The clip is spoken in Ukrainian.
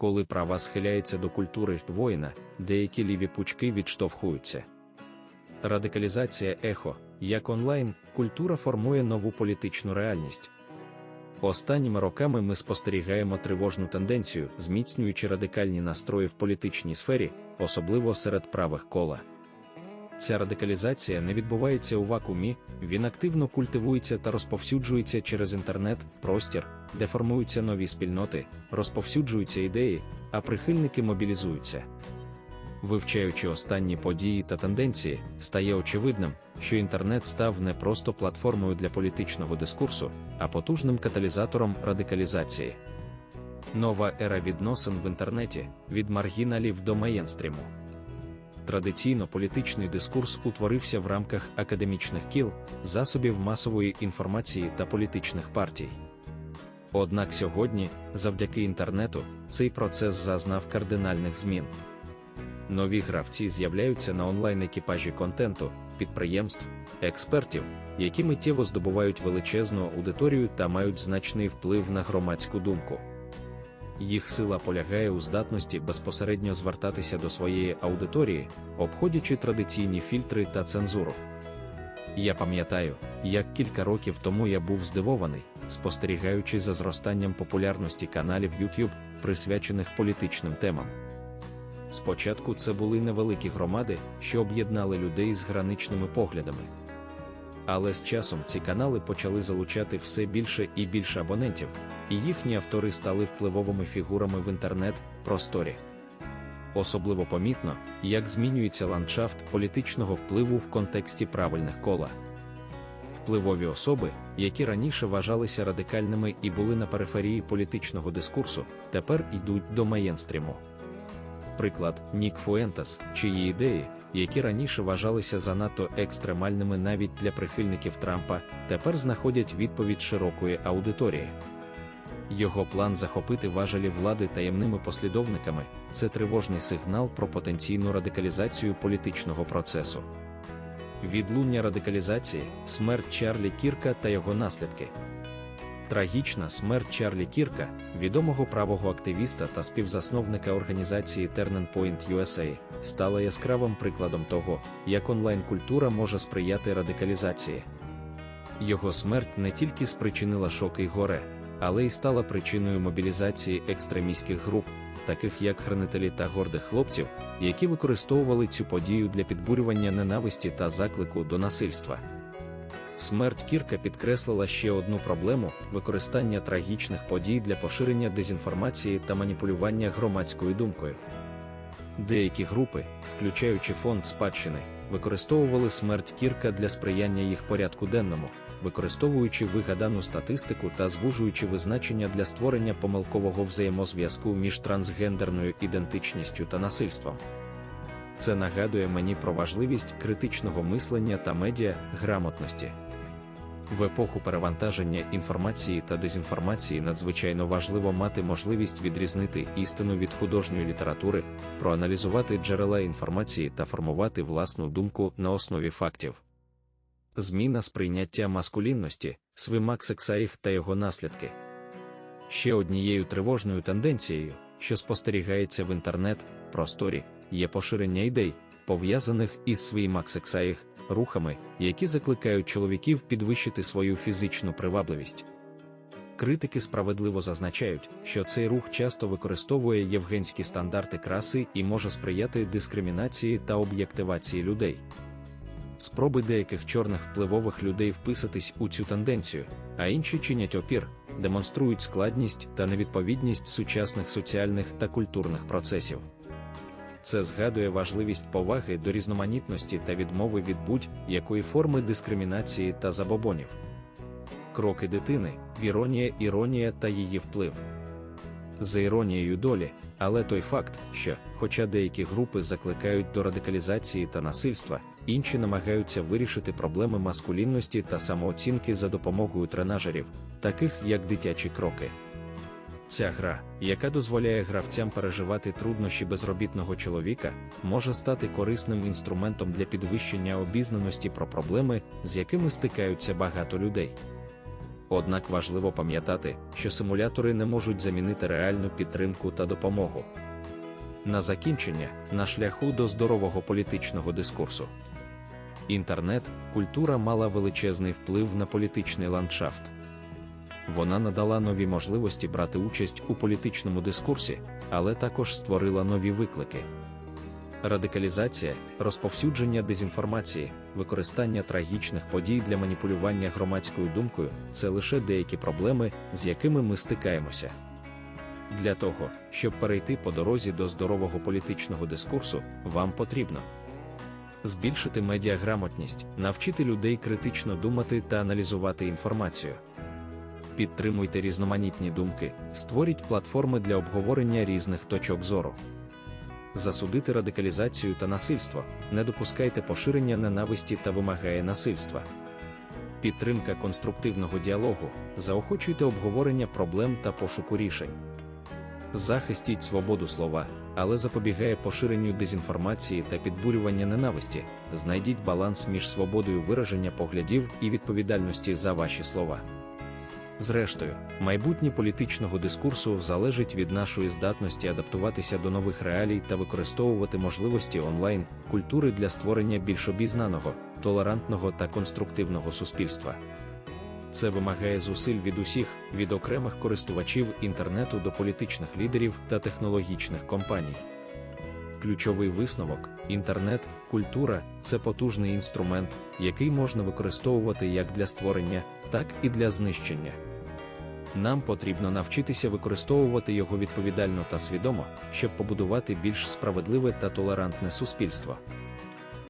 коли права схиляється до культури воїна, деякі ліві пучки відштовхуються. Радикалізація ехо, як онлайн, культура формує нову політичну реальність. Останніми роками ми спостерігаємо тривожну тенденцію, зміцнюючи радикальні настрої в політичній сфері, особливо серед правих кола. Ця радикалізація не відбувається у вакуумі, він активно культивується та розповсюджується через інтернет, простір, де формуються нові спільноти, розповсюджуються ідеї, а прихильники мобілізуються. Вивчаючи останні події та тенденції, стає очевидним, що інтернет став не просто платформою для політичного дискурсу, а потужним каталізатором радикалізації. Нова ера відносин в інтернеті від маргіналів до мейнстріму. Традиційно політичний дискурс утворився в рамках академічних кіл, засобів масової інформації та політичних партій. Однак сьогодні, завдяки інтернету, цей процес зазнав кардинальних змін. Нові гравці з'являються на онлайн-екіпажі контенту, підприємств, експертів, які миттєво здобувають величезну аудиторію та мають значний вплив на громадську думку. Їх сила полягає у здатності безпосередньо звертатися до своєї аудиторії, обходячи традиційні фільтри та цензуру. Я пам'ятаю, як кілька років тому я був здивований, спостерігаючи за зростанням популярності каналів YouTube, присвячених політичним темам. Спочатку це були невеликі громади, що об'єднали людей з граничними поглядами. Але з часом ці канали почали залучати все більше і більше абонентів, і їхні автори стали впливовими фігурами в інтернет-просторі. Особливо помітно, як змінюється ландшафт політичного впливу в контексті правильних кола. Впливові особи, які раніше вважалися радикальними і були на периферії політичного дискурсу, тепер йдуть до мейнстріму. Приклад, Нік Фуентес, чиї ідеї, які раніше вважалися занадто екстремальними навіть для прихильників Трампа, тепер знаходять відповідь широкої аудиторії. Його план захопити важелі влади таємними послідовниками це тривожний сигнал про потенційну радикалізацію політичного процесу. Відлуння радикалізації, смерть Чарлі Кірка та його наслідки. Трагічна смерть Чарлі Кірка, відомого правого активіста та співзасновника організації Point USA, стала яскравим прикладом того, як онлайн-культура може сприяти радикалізації. Його смерть не тільки спричинила шок і горе, але й стала причиною мобілізації екстремістських груп, таких як хранителі та гордих хлопців, які використовували цю подію для підбурювання ненависті та заклику до насильства. Смерть Кірка підкреслила ще одну проблему використання трагічних подій для поширення дезінформації та маніпулювання громадською думкою. Деякі групи, включаючи фонд спадщини, використовували смерть Кірка для сприяння їх порядку денному, використовуючи вигадану статистику та звужуючи визначення для створення помилкового взаємозв'язку між трансгендерною ідентичністю та насильством. Це нагадує мені про важливість критичного мислення та медіа грамотності. В епоху перевантаження інформації та дезінформації надзвичайно важливо мати можливість відрізнити істину від художньої літератури, проаналізувати джерела інформації та формувати власну думку на основі фактів. Зміна сприйняття маскулінності, свимак сексаїх та його наслідки. Ще однією тривожною тенденцією, що спостерігається в інтернет-просторі, є поширення ідей, пов'язаних із свимак сексаїх, рухами, які закликають чоловіків підвищити свою фізичну привабливість. Критики справедливо зазначають, що цей рух часто використовує євгенські стандарти краси і може сприяти дискримінації та об'єктивації людей. Спроби деяких чорних впливових людей вписатись у цю тенденцію, а інші чинять опір, демонструють складність та невідповідність сучасних соціальних та культурних процесів. Це згадує важливість поваги до різноманітності та відмови від будь-якої форми дискримінації та забобонів. Кроки дитини, іронія, іронія та її вплив. За іронією долі, але той факт, що, хоча деякі групи закликають до радикалізації та насильства, інші намагаються вирішити проблеми маскулінності та самооцінки за допомогою тренажерів, таких як дитячі кроки. Ця гра, яка дозволяє гравцям переживати труднощі безробітного чоловіка, може стати корисним інструментом для підвищення обізнаності про проблеми, з якими стикаються багато людей. Однак важливо пам'ятати, що симулятори не можуть замінити реальну підтримку та допомогу. На закінчення, на шляху до здорового політичного дискурсу. Інтернет, культура мала величезний вплив на політичний ландшафт. Вона надала нові можливості брати участь у політичному дискурсі, але також створила нові виклики. Радикалізація, розповсюдження дезінформації, використання трагічних подій для маніпулювання громадською думкою це лише деякі проблеми, з якими ми стикаємося. Для того, щоб перейти по дорозі до здорового політичного дискурсу, вам потрібно збільшити медіаграмотність, навчити людей критично думати та аналізувати інформацію. Підтримуйте різноманітні думки, створіть платформи для обговорення різних точок зору. Засудити радикалізацію та насильство, не допускайте поширення ненависті та вимагає насильства. Підтримка конструктивного діалогу, заохочуйте обговорення проблем та пошуку рішень. Захистіть свободу слова, але запобігає поширенню дезінформації та підбурювання ненависті. Знайдіть баланс між свободою вираження поглядів і відповідальності за ваші слова. Зрештою, майбутнє політичного дискурсу залежить від нашої здатності адаптуватися до нових реалій та використовувати можливості онлайн культури для створення більш обізнаного, толерантного та конструктивного суспільства. Це вимагає зусиль від усіх, від окремих користувачів інтернету до політичних лідерів та технологічних компаній. Ключовий висновок: інтернет, культура це потужний інструмент, який можна використовувати як для створення, так і для знищення. Нам потрібно навчитися використовувати його відповідально та свідомо, щоб побудувати більш справедливе та толерантне суспільство.